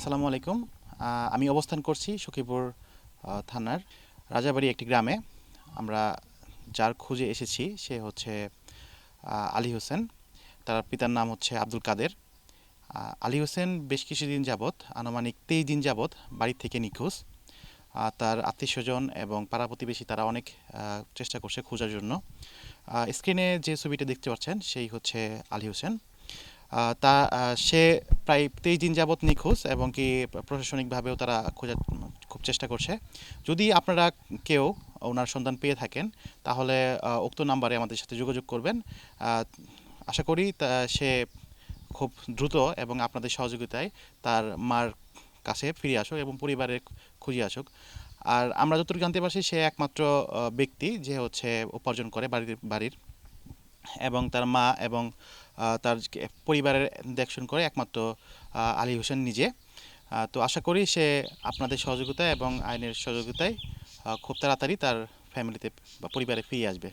আসসালামু আলাইকুম। আমি অবস্থান করছি সখীপুর থানার রাজাবাড়ি একটি গ্রামে। আমরা যার খুঁজে এসেছি, সে হচ্ছে আলী হোসেন। তার পিতার নাম হচ্ছে আব্দুল কাদের। আলী হোসেন বেশ কিছুদিন যাবৎ, আনুমানিক তেইশ দিন যাবৎ বাড়ি থেকে নিখোঁজ। তার আত্মীয় স্বজন এবং পাড়া প্রতিবেশী তারা অনেক চেষ্টা করছে খোঁজার জন্য। স্ক্রিনে যে ছবিটা দেখতে পাচ্ছেন, সেই হচ্ছে আলী হোসেন। তা সে প্রায় তেইশ দিন যাবৎ নিখোঁজ এবং কি প্রশাসনিকভাবেও তারা খোঁজার, খুব চেষ্টা করছে। যদি আপনারা কেউ ওনার সন্ধান পেয়ে থাকেন, তাহলে উক্ত নাম্বারে আমাদের সাথে যোগাযোগ করবেন। আশা করি সে খুব দ্রুত এবং আপনাদের সহযোগিতায় তার মার কাছে ফিরে আসুক এবং পরিবারের খুঁজে আসুক। আর আমরা যতটুকু জানতে পারছি, সে একমাত্র ব্যক্তি যে হচ্ছে উপার্জন করে বাড়ির বাড়ির। এবং তার মা এবং তার পরিবারের দেখশন করে একমাত্র আলী হোসেন নিজে। তো আশা করি সে আপনাদের সহযোগিতা এবং আইনের সহযোগিতায় খুব তাড়াতাড়ি তার ফ্যামিলিতে বা পরিবারে ফিরে আসবে।